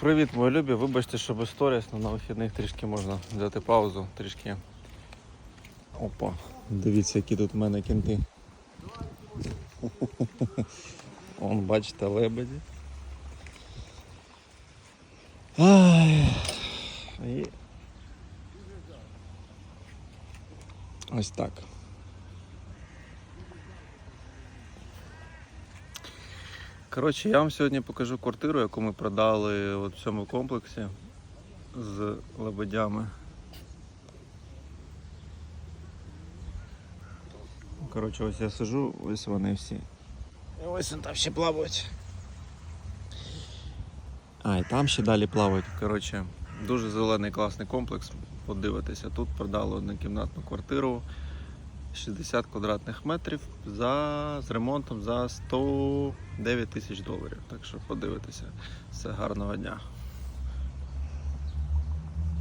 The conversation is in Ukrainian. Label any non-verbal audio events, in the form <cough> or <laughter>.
Привіт, мої любі. Вибачте, що без сторіс, але на вихідних трішки можна взяти паузу, трішки. Опа. Дивіться, які тут в мене кінти. <laughs> Вон, бачите, лебеді. Ай. Ось так. Коротше, я вам сьогодні покажу квартиру, яку ми продали от в цьому комплексі з лебедями. Коротше, ось я сижу, ось вони всі. І ось він там ще плавають. А, і там ще далі плавають. Коротше, дуже зелений класний комплекс. Подивитися, тут продали однокімнатну квартиру. 60 квадратних метрів за, з ремонтом за 109 тисяч доларів. Так що подивитися. Все гарного дня.